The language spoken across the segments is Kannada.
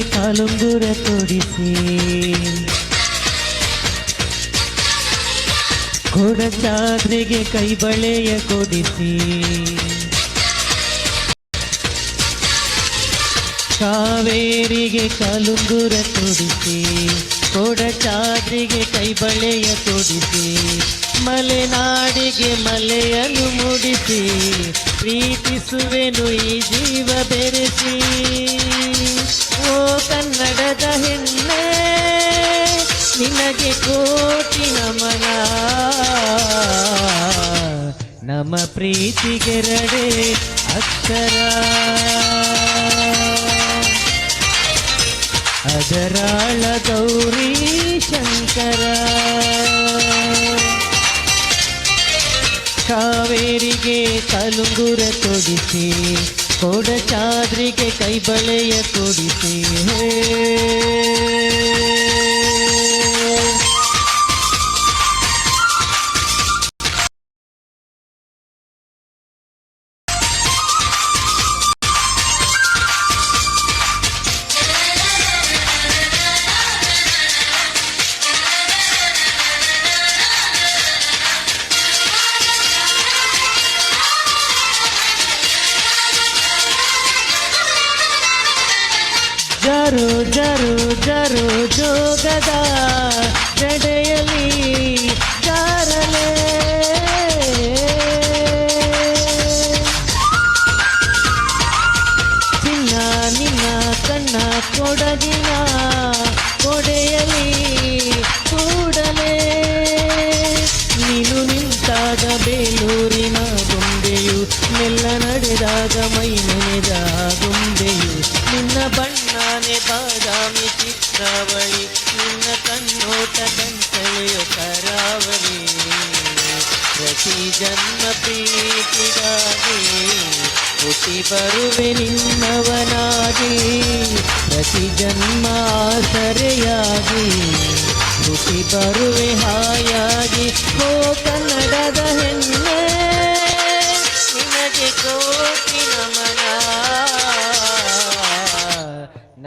ಕಾಲುಂಗುರ ತೊಡಿಸಿ. ಕೊಡಚಾದ್ರಿಗೆ ಕೈ ಬಳೆಯ ಕೊಡಿಸಿ. ಕಾವೇರಿಗೆ ಕಾಲುಂಗುರ ತೊಡಿಸಿ, ಕೊಡಚಾದ್ರಿಗೆ ಕೈ ಬಳೆಯ ತೊಡಿಸಿ, ಮಲೆನಾಡಿಗೆ ಮಲೆಯನ್ನು ಮೂಡಿಸಿ, ಪ್ರೀತಿಸುವೆನು ಈ ಜೀವ ಬೆರೆಸಿ. ಪ್ರೀತಿಗೆರಡೆ ಅಕ್ಷರ. ಅದರಾಳ ಗೌರಿ ಶಂಕರ. ಕಾವೇರಿಗೆ ಕಲುಂಗುರ ತೊಡಿಸಿ ಕೊಡಚಾದ್ರಿಗೆ ಕೈಬಳೆಯ ಕೊಡಿಸಿ ಜರು ಜರು ಜರು ಜೋಗದ ಜಡೆಯಲ್ಲಿ ಬಾದಾಮಿ ಚಿತ್ರಾವಳಿ, ನಿನ್ನ ಕಣ್ಣೋಟ ಕಣ್ಸಳೆಯೋ ಕರಾವಳಿ. ಪ್ರತಿ ಜನ್ಮ ಪ್ರೀತಿಗಾಗಿ ಹುಟ್ಟಿ ಬರುವೆ ನಿನ್ನವನಾಗಿ. ಪ್ರತಿ ಜನ್ಮ ಆಸರೆಯಾಗಿ ಹುಟ್ಟಿ ಬರುವೆ ಹಾಯಾಗಿ. ಹೋ ಕನ್ನಡದ ಹೆಣ್ಣೆ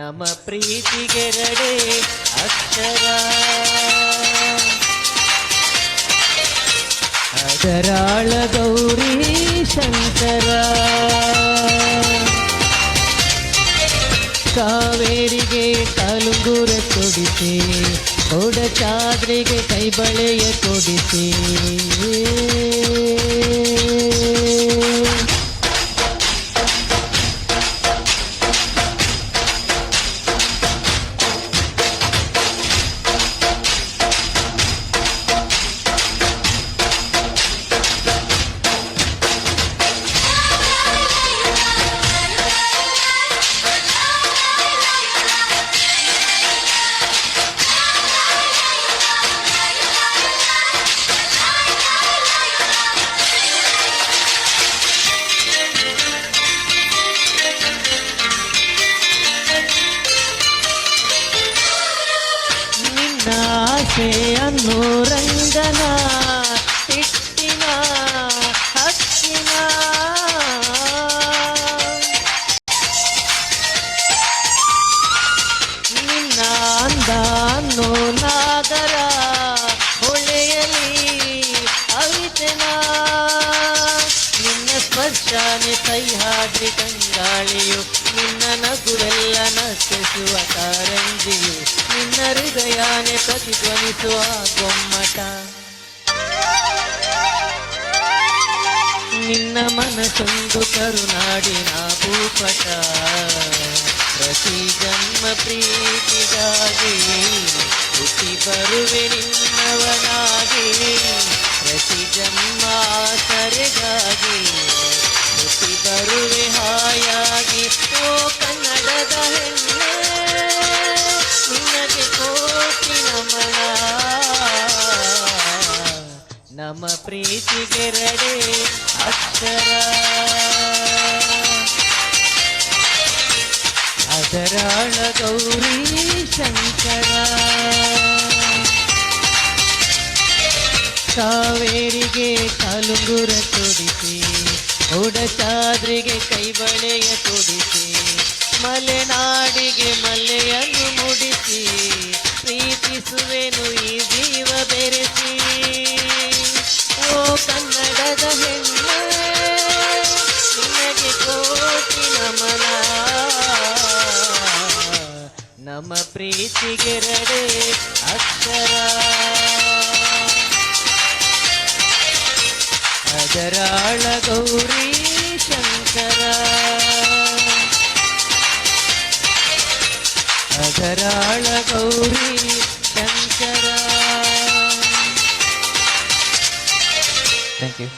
ನಮ್ಮ ಪ್ರೀತಿಗೆರಡೆ ಅಕ್ಷರ. ಅದರಾಳ ಗೌರಿ ಶಂಕರ. ಕಾವೇರಿಗೆ ಕಾಲುಂಗೂರ ಕೊಡಿಸಿ ಕೊಡಚಾದ್ರಿಗೆ ಕೈ ಬಳೆಯ ಕೊಡಿಸಿ. ನಿನ್ನ ಆಸೆ ಅನ್ನೋ ರಂಗನ ಇಟ್ಟಿನ ಹಕ್ಕಿನ. ನಿನ್ನ ಅಂದ ಅನ್ನೋ ನಾಗರ ಹೊಳೆಯಲಿ ಅವಿತನ. ನಿನ್ನ ಸ್ಪರ್ಶನೆ ಸಹ್ಯಾದ್ರಿ ಕಂಗಾಳಿಯು ನಿನ್ನ ನಗುವೆಲ್ಲ ನಶಿಸುವ ಕಾರಂಜಿಯು ನಿನ್ನ ಹೃದಯಾನೆ ಪ್ರತಿಧ್ವನಿಸುವ ಗೊಮ್ಮಟ. ನಿನ್ನ ಮನಸೊಂದು ಕರುನಾಡಿನ ಭೂಪಟ. ಪ್ರತಿ ಜನ್ಮ ಪ್ರೀತಿಗಾಗಿ ಹುಟ್ಟಿ ಬರುವೆ ನಿನ್ನವನಾಗಿ. ಪ್ರತಿ ಜನ್ಮ ನಮ್ಮ ಪ್ರೀತಿಗೆರಡೆ ಅಕ್ಷರ. ಅದರಾಳ ಗೌರಿ ಶಂಕರ. ಕಾವೇರಿಗೆ ಕಾಲುಂಗುರ ತೊಡಿಸಿ ಉಡಚಾದ್ರಿಗೆ ಕೈಬಳೆಯ ತೊಡಿಸಿ, ಮಲೆನಾಡಿಗೆ ಮಲೆಯನ್ನು ಮುಡಿಸಿ, ಪ್ರೀತಿಸುವೆನು ಈ ಜೀವ ಬೆರೆಸಿ. ಪ್ರೀತಿಗೆರಡೆ ಅಕ್ಷರ ಅದರಾಳ ಗೌರಿ ಶಂಕರ ಅದರಾಳ ಗೌರಿ ಶಂಕರ ಥ್ಯಾಂಕ್ ಯು